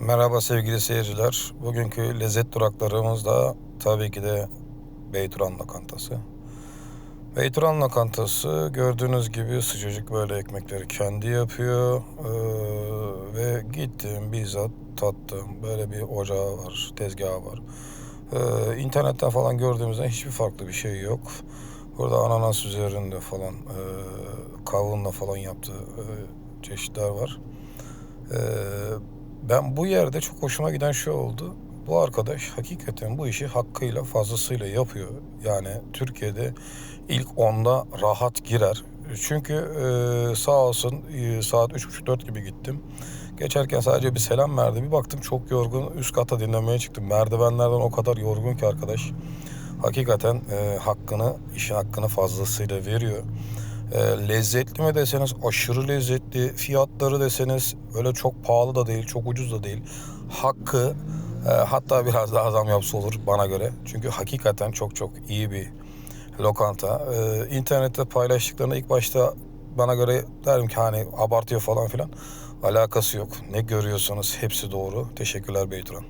Merhaba sevgili seyirciler. Bugünkü lezzet duraklarımız da tabii ki de Beyturan Lokantası. Beyturan Lokantası gördüğünüz gibi sıcacık böyle ekmekleri kendi yapıyor. Ee, ve gittim bizzat tattım. Böyle bir ocağı var, tezgahı var. Ee, internetten falan gördüğümüzden hiçbir farklı bir şey yok. Burada ananas üzerinde falan e, kavunla falan yaptığı e, çeşitler var. Ee, ben bu yerde çok hoşuma giden şey oldu. Bu arkadaş hakikaten bu işi hakkıyla fazlasıyla yapıyor. Yani Türkiye'de ilk onda rahat girer. Çünkü e, sağ olsun e, saat 3.30-4 gibi gittim. Geçerken sadece bir selam verdi. Bir baktım çok yorgun. Üst kata dinlemeye çıktım. Merdivenlerden o kadar yorgun ki arkadaş. Hakikaten e, hakkını, işin hakkını fazlasıyla veriyor. E, lezzetli mi deseniz aşırı lezzetli. Fiyatları deseniz öyle çok pahalı da değil, çok ucuz da değil. Hakkı e, hatta biraz daha zam yapsa olur bana göre. Çünkü hakikaten çok çok iyi bir lokanta. E, internette paylaştıklarında ilk başta bana göre derim ki hani abartıyor falan filan. Alakası yok. Ne görüyorsanız hepsi doğru. Teşekkürler Beyturan.